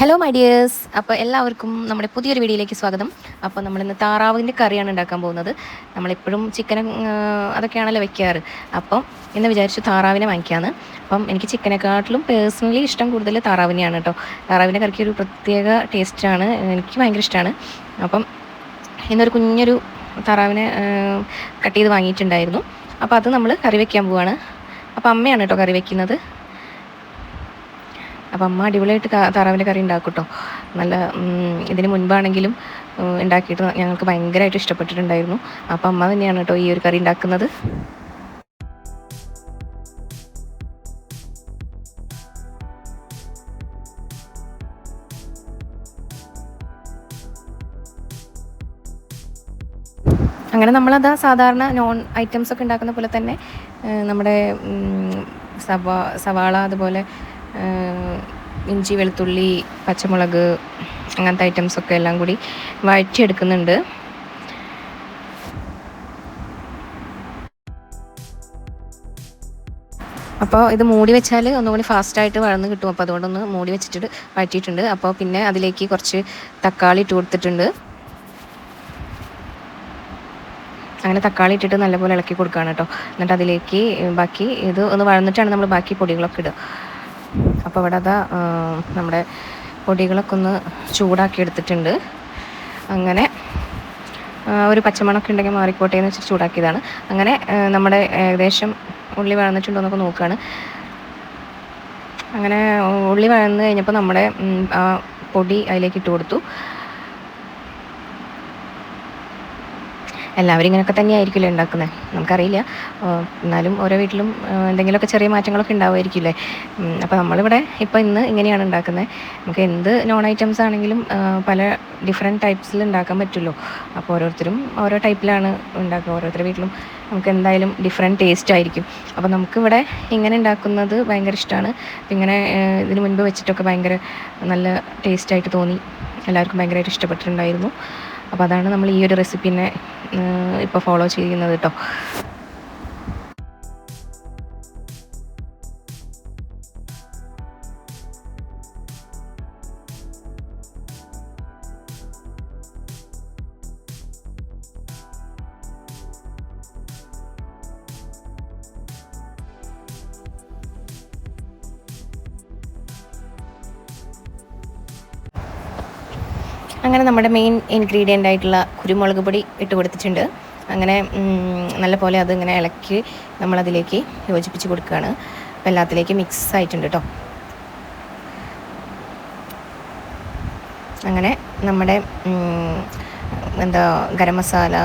Hello my dears അപ്പോൾ എല്ലാവർക്കും നമ്മുടെ പുതിയൊരു വീഡിയോയിലേക്ക് സ്വാഗതം. അപ്പോൾ നമ്മളിന്ന് താറാവിന്റെ കറിയാണ് ഉണ്ടാക്കാൻ പോകുന്നത്. നമ്മളെപ്പോഴും ചിക്കനും അതൊക്കെയാണല്ലോ വെക്കാറ്. അപ്പം ഇന്ന് വിചാരിച്ചു താറാവിനെ വാങ്ങിക്കാമെന്ന് അപ്പം എനിക്ക് ചിക്കനെക്കാട്ടിലും പേഴ്സണലി ഇഷ്ടം കൂടുതൽ താറാവിനെയാണ് കേട്ടോ താറാവിന്റെ കറിക്ക് ഒരു പ്രത്യേക ടേസ്റ്റാണ് എനിക്ക് ഭയങ്കര ഇഷ്ടമാണ് അപ്പം ഇന്നൊരു കുഞ്ഞൊരു താറാവിനെ കട്ട് ചെയ്ത് വാങ്ങിയിട്ടുണ്ടായിരുന്നു. അപ്പോൾ അത് നമ്മൾ കറി വയ്ക്കാൻ പോവാണ്. അപ്പോൾ അമ്മയാണ് കേട്ടോ കറി വയ്ക്കുന്നത് അപ്പം അമ്മ അടിപൊളിയായിട്ട് താറാവിന്റെ കറി ഉണ്ടാക്കും കേട്ടോ നല്ല ഇതിന് മുൻപാണെങ്കിലും ഉണ്ടാക്കിയിട്ട് ഞങ്ങൾക്ക് ഭയങ്കരമായിട്ട് ഇഷ്ടപ്പെട്ടിട്ടുണ്ടായിരുന്നു. അപ്പം അമ്മ തന്നെയാണ് കേട്ടോ ഈ ഒരു കറി ഉണ്ടാക്കുന്നത്. അങ്ങനെ നമ്മളത് സാധാരണ നോൺ ഐറ്റംസ് ഒക്കെ ഉണ്ടാക്കുന്ന പോലെ തന്നെ നമ്മുടെ സവാ സവാള അതുപോലെ ഇഞ്ചി വെളുത്തുള്ളി പച്ചമുളക് അങ്ങനത്തെ ഐറ്റംസൊക്കെ എല്ലാം കൂടി വഴറ്റിയെടുക്കുന്നുണ്ട്. അപ്പോൾ ഇത് മൂടി വെച്ചാൽ ഒന്നുകൂടി ഫാസ്റ്റായിട്ട് വഴന്ന് കിട്ടും. അപ്പോൾ അതുകൊണ്ടൊന്ന് മൂടി വെച്ചിട്ട് വഴറ്റിയിട്ടുണ്ട്. അപ്പോൾ പിന്നെ അതിലേക്ക് കുറച്ച് തക്കാളി ഇട്ട് കൊടുത്തിട്ടുണ്ട്. അങ്ങനെ തക്കാളി ഇട്ടിട്ട് നല്ലപോലെ ഇളക്കി കൊടുക്കുകയാണ് കേട്ടോ. എന്നിട്ട് അതിലേക്ക് ബാക്കി ഇത് ഒന്ന് വഴന്നിട്ടാണ് നമ്മൾ ബാക്കി പൊടികളൊക്കെ ഇടുക. അപ്പോൾ ഇവിടെ അതാ നമ്മുടെ പൊടികളൊക്കെ ഒന്ന് ചൂടാക്കി എടുത്തിട്ടുണ്ട്. അങ്ങനെ ഒരു പച്ചമണമൊക്കെ ഉണ്ടെങ്കിൽ മാറിക്കോട്ടെ എന്ന് വെച്ചിട്ട് ചൂടാക്കിയതാണ്. അങ്ങനെ നമ്മുടെ ഏകദേശം ഉള്ളി വഴന്നിട്ടുണ്ടോ എന്നൊക്കെ നോക്കുകയാണ് അങ്ങനെ ഉള്ളി വഴന്ന് കഴിഞ്ഞപ്പോൾ നമ്മുടെ പൊടി അതിലേക്ക് ഇട്ട് കൊടുത്തു. എല്ലാവരും ഇങ്ങനെയൊക്കെ തന്നെയായിരിക്കില്ലേ ഉണ്ടാക്കുന്നത് നമുക്കറിയില്ല. എന്നാലും ഓരോ വീട്ടിലും എന്തെങ്കിലുമൊക്കെ ചെറിയ മാറ്റങ്ങളൊക്കെ ഉണ്ടാവുമായിരിക്കില്ലേ? അപ്പോൾ നമ്മളിവിടെ ഇപ്പോൾ ഇന്ന് ഇങ്ങനെയാണ് ഉണ്ടാക്കുന്നത് നമുക്ക് എന്ത് നോൺ ഐറ്റംസ് ആണെങ്കിലും പല ഡിഫറെന്റ് ടൈപ്സിൽ ഉണ്ടാക്കാൻ പറ്റുമല്ലോ അപ്പോൾ ഓരോരുത്തരും ഓരോ ടൈപ്പിലാണ് ഉണ്ടാക്കുക. ഓരോരുത്തരുടെ വീട്ടിലും നമുക്ക് എന്തായാലും ഡിഫറെന്റ് ടേസ്റ്റ് ആയിരിക്കും. അപ്പോൾ നമുക്കിവിടെ ഇങ്ങനെ ഉണ്ടാക്കുന്നത് ഭയങ്കര ഇഷ്ടമാണ് ഇങ്ങനെ ഇതിന് മുൻപ് വെച്ചിട്ടൊക്കെ ഭയങ്കര നല്ല ടേസ്റ്റായിട്ട് തോന്നി. എല്ലാവർക്കും ഭയങ്കരമായിട്ട് ഇഷ്ടപ്പെട്ടിട്ടുണ്ടായിരുന്നു. അപ്പോൾ അതാണ് നമ്മൾ ഈ ഒരു റെസിപ്പിനെ ഇപ്പോൾ ഫോളോ ചെയ്യുന്നത് കേട്ടോ അങ്ങനെ നമ്മുടെ മെയിൻ ഇൻഗ്രീഡിയന്റ് ആയിട്ടുള്ള കുരുമുളക് പൊടി ഇട്ട് കൊടുത്തിട്ടുണ്ട്. അങ്ങനെ നല്ല പോലെ അത് ഇങ്ങനെ ഇളക്കി നമ്മളതിലേക്ക് യോജിപ്പിച്ച് കൊടുക്കുകയാണ്. അപ്പോൾ എല്ലാത്തിലേക്ക് മിക്സ് ആയിട്ടുണ്ട് കേട്ടോ അങ്ങനെ നമ്മുടെ എന്താ ഗരം മസാല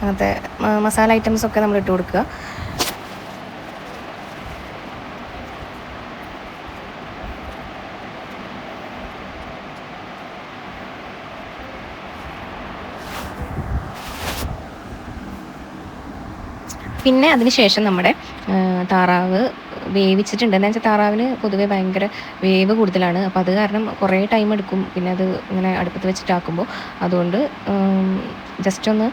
അങ്ങനത്തെ മസാല ഐറ്റംസൊക്കെ നമ്മൾ ഇട്ട് കൊടുക്കുക. പിന്നെ അതിനുശേഷം നമ്മുടെ താറാവ് വേവിച്ചിട്ടുണ്ട്. എന്താ വെച്ചാൽ താറാവിന് പൊതുവേ ഭയങ്കര വേവ് കൂടുതലാണ്. അപ്പോൾ അത് കാരണം കുറേ ടൈം എടുക്കും. പിന്നെ അത് ഇങ്ങനെ അടുപ്പത്ത് വെച്ചിട്ടാക്കുമ്പോൾ അതുകൊണ്ട് ജസ്റ്റ് ഒന്ന്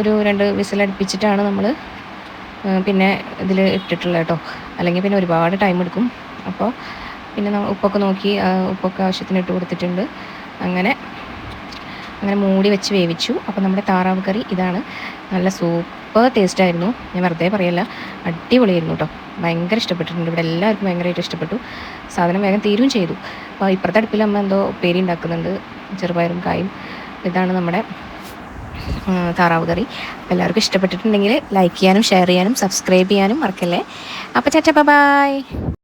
ഒരു രണ്ട് വിസിലടുപ്പിച്ചിട്ടാണ് നമ്മൾ പിന്നെ ഇതിൽ ഇട്ടിട്ടുള്ളത് കേട്ടോ. അല്ലെങ്കിൽ പിന്നെ ഒരുപാട് ടൈം എടുക്കും. അപ്പോൾ പിന്നെ ഉപ്പൊക്കെ നോക്കി ഉപ്പൊക്കെ ആവശ്യത്തിന് ഇട്ട് കൊടുത്തിട്ടുണ്ട്. അങ്ങനെ അങ്ങനെ മൂടി വെച്ച് വേവിച്ചു. അപ്പോൾ നമ്മുടെ താറാവ് കറി ഇതാണ്. നല്ല സൂപ്പർ ടേസ്റ്റ് ആയിരുന്നു. ഞാൻ വെറുതെ പറയല്ല അടിപൊളിയായിരുന്നു കേട്ടോ. ഭയങ്കര ഇഷ്ടപ്പെട്ടിട്ടുണ്ട്. ഇവിടെ എല്ലാവർക്കും ഭയങ്കരമായിട്ട് ഇഷ്ടപ്പെട്ടു. സാധനം വേഗം തീരുകയും ചെയ്തു. അപ്പോൾ ഇപ്പുറത്തെ അടുപ്പിൽ അമ്മ എന്തോ ഉപ്പേരി ഉണ്ടാക്കുന്നുണ്ട്. ചെറുപയറും കായും. ഇതാണ് നമ്മുടെ താറാവ് കറി. അപ്പോൾ എല്ലാവർക്കും ഇഷ്ടപ്പെട്ടിട്ടുണ്ടെങ്കിൽ ലൈക്ക് ചെയ്യാനും ഷെയർ ചെയ്യാനും സബ്സ്ക്രൈബ് ചെയ്യാനും മറക്കല്ലേ. അപ്പോൾ ചാച്ച ബൈ